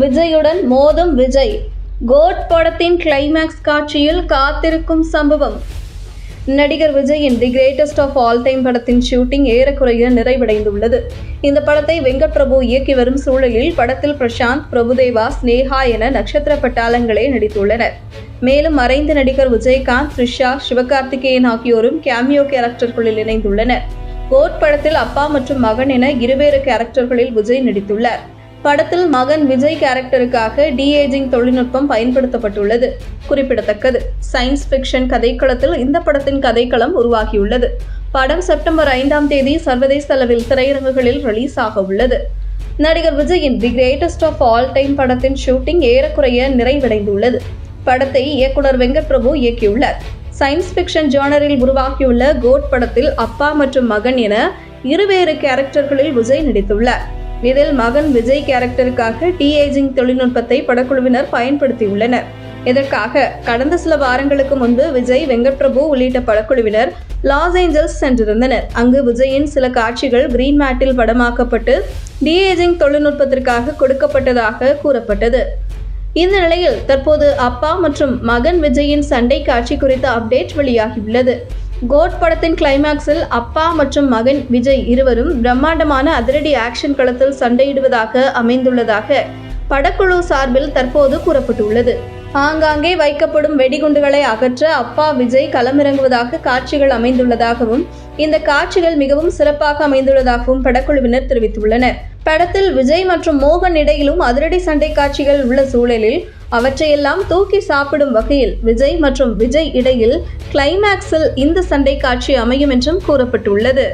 விஜயுடன் மோதும் விஜய். கோட் படத்தின் கிளைமேக்ஸ் காட்சியில் காத்திருக்கும் சம்பவம். நடிகர் விஜயின் the greatest of all time படத்தின் ஷூட்டிங் ஏறக்குறைய நிறைவடைந்துள்ளது. இந்த படத்தை வெங்கட் பிரபு இயக்கி வரும் சூழலில் படத்தில் பிரசாந்த் பிரபுதேவா ஸ்னேகா என நட்சத்திர பட்டாளங்களே நடித்துள்ளனர். மேலும் மறைந்த நடிகர் விஜயகாந்த் த்ரிஷா சிவகார்த்திகேயன் ஆகியோரும் கேமியோ கேரக்டர்களில் இணைந்துள்ளனர். கோட் படத்தில் அப்பா மற்றும் மகன் என இருவேறு கேரக்டர்களில் விஜய் நடித்துள்ளார். படத்தில் மகன் விஜய் கேரக்டருக்காக டிஏஜிங் தொழில்நுட்பம் பயன்படுத்தப்பட்டுள்ளது. குறிப்பிடத்தக்கது. சயின்ஸ் ஃபிக்ஷன் கதைக்களத்தில் இந்த படத்தின் கதைக்களம் உருவாகியுள்ளது. படம் செப்டம்பர் ஐந்தாம் தேதி சர்வதேச அளவில் திரையரங்குகளில் ரிலீஸ் ஆக உள்ளது. நடிகர் விஜயின் the greatest of all time படத்தின் ஷூட்டிங் ஏறக்குறைய நிறைவடைந்துள்ளது. படத்தை இயக்குனர் வெங்கட் பிரபு இயக்கியுள்ளார். சயின்ஸ் ஃபிக்ஷன் ஜானரில் உருவாகியுள்ள கோட் படத்தில் அப்பா மற்றும் மகன் என இருவேறு கேரக்டர்களில் விஜய் நடித்துள்ளார். இதில் மகன் விஜய் கேரக்டருக்காக டிஏஜிங் தொழில்நுட்பத்தை படக்குழுவினர் பயன்படுத்தியுள்ளனர். இதற்காக கடந்த சில வாரங்களுக்கு முன்பு விஜய் வெங்கட்பிரபு உள்ளிட்ட படக்குழுவினர் லாஸ் ஏஞ்சல்ஸ் சென்றிருந்தனர். அங்கு விஜயின் சில காட்சிகள் கிரீன் மேட்டில் படமாக்கப்பட்டு டி ஏஜிங் தொழில்நுட்பத்திற்காக கொடுக்கப்பட்டதாக கூறப்பட்டது. இந்த நிலையில் தற்போது அப்பா மற்றும் மகன் விஜயின் சண்டை காட்சி குறித்த அப்டேட் வெளியாகியுள்ளது. கோட் படத்தின் கிளைமாக்ஸில் அப்பா மற்றும் மகன் விஜய் இருவரும் பிரம்மாண்டமான அதிரடி ஆக்ஷன் களத்தில் சண்டையிடுவதாக அமைந்துள்ளதாக படக்குழு சார்பில் தற்போது கூறப்பட்டுள்ளது. ஆங்காங்கே வைக்கப்படும் வெடிகுண்டுகளை அகற்ற அப்பா விஜய் களமிறங்குவதாக காட்சிகள் அமைந்துள்ளதாகவும் இந்த காட்சிகள் மிகவும் சிறப்பாக அமைந்துள்ளதாகவும் படக்குழுவினர் தெரிவித்துள்ளனர். படத்தில் விஜய் மற்றும் மோகன் இடையிலும் அதிரடி சண்டை காட்சிகள் உள்ள சூழலில் அவற்றையெல்லாம் தூக்கி சாப்பிடும் வகையில் விஜய் மற்றும் விஜய் இடையில் கிளைமேக்ஸில் இந்த சண்டை காட்சி அமையும் என்றும் கூறப்பட்டுள்ளது.